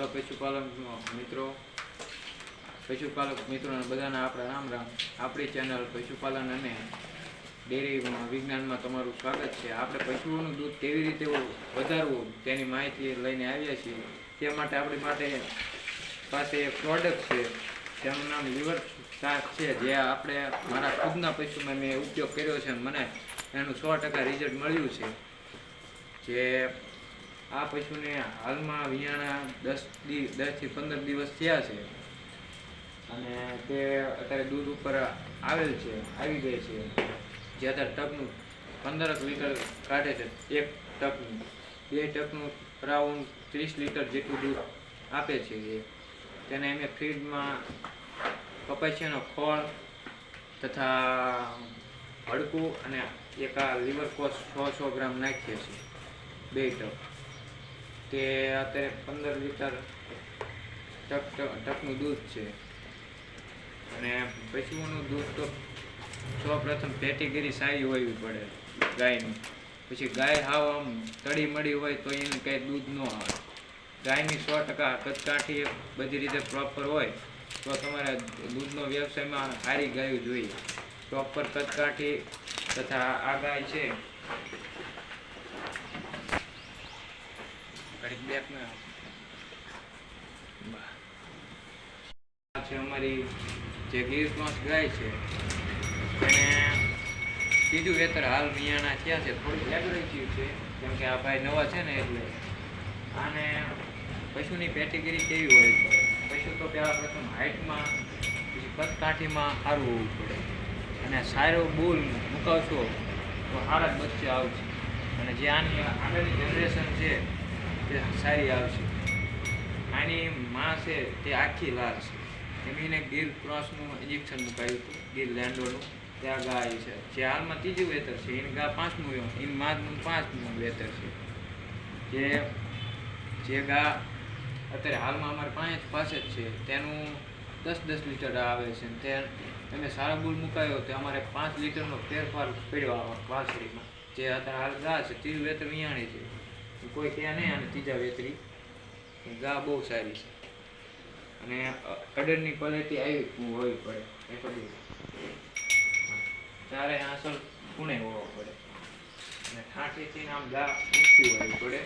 Hello પશુપાલક મિત્રો. પશુપાલક મિત્રોને બધાને આપણા રામ રામ. આપણી ચેનલ પશુપાલન અને ડેરી વિજ્ઞાનમાં તમારું સ્વાગત છે. આપણે પશુઓનું દૂધ કેવી રીતે વધારવું તેની માહિતી લઈને આવ્યા છીએ. તે માટે આપણી માટે પાસે એક પ્રોડક્ટ છે. તેનું નામ લીવર શાક છે. જે આપણે મારા ખુદના પશુમાં મેં ઉપયોગ કર્યો છે મને એનું સો ટકા રિઝલ્ટ મળ્યું છે. જે આ પશુને હાલમાં વિયાણા દસ દસથી પંદર દિવસ થયા છે. અને તે અત્યારે દૂધ ઉપર આવેલ છે, આવી ગઈ છે. જે અત્યારે ટપનું પંદરક લીટર કાઢે છે, એક ટપનું. બે ટપનું રાઉન્ડ ત્રીસ લીટર જેટલું દૂધ આપે છે એ. તેને અમે ફીડમાં કપાસિયાનો ખોળ તથા હડકું અને એક આ લીવર કોસ સો સો ગ્રામ નાખીએ છીએ. બે ટક તે અત્યારે પંદર લીટર ટક- ટકનું દૂધ છે. અને પશુઓનું દૂધ તો સૌ પ્રથમ પેટીગીરી સારી હોવી પડે ગાયની. પછી ગાય હાવ આમ તળી મળી હોય તો એને કંઈ દૂધ ન આવે. ગાયની સો ટકા કચકાઠી બધી રીતે પ્રોપર હોય તો તમારે દૂધનો વ્યવસાયમાં સારી ગાયો જોઈએ. પ્રોપર કચકાઠી તથા આ ગાય છે. ઘડીક બેક છે અમારી જે ગીર ગાય છે, એને બીજું વેતર હાલ મિયાણા થયા છે થોડું એગ્રેસિવ છે, કેમ કે આ ભાઈ નવા છે ને એટલે. અને પશુની પેટીગીરી કેવી હોય? પશુ તો પહેલાં પ્રથમ હાઇટમાં પછી પગકાઠીમાં સારું હોવું પડે. અને સારો બોલ મુકાવશો તો સારા જ બચ્ચા આવશે. અને જે આની આગળની જનરેશન છે તે સારી આવશે. આની માં છે તે આખી લાલ છે. એમને ગીર ક્રોસનું ઇન્જેક્શન મુકાયું હતું, ગીર લેન્ડોનું. ત્યાં ગાય છે. જે હાલમાં ત્રીજું વેતર છે, એની ગા પાંચમું એની માનું પાંચમું વેતર છે. જે જે ગા અત્યારે હાલમાં અમારે પાંચ પાસે જ છે. તેનું દસ દસ લીટર આવે છે. તે તમે સારા બુલ મુકાયો તો અમારે પાંચ લીટરનો ફેરફાર પડ્યો વાસળીમાં. જે અત્યારે હાલ ગા છે, ત્રીજું વેતર વિયાણી છે. કોઈ કહે નહીં, અને ત્રીજા વેતરી. ગા બહુ સારી છે. અને અડરની ક્વોલિટી આવી હોવી પડે, એ પડી ત્યારે આસળ પૂણે હોવો પડે. અને ઠાઠીથી આમ ગા ઊંચી હોવી પડે.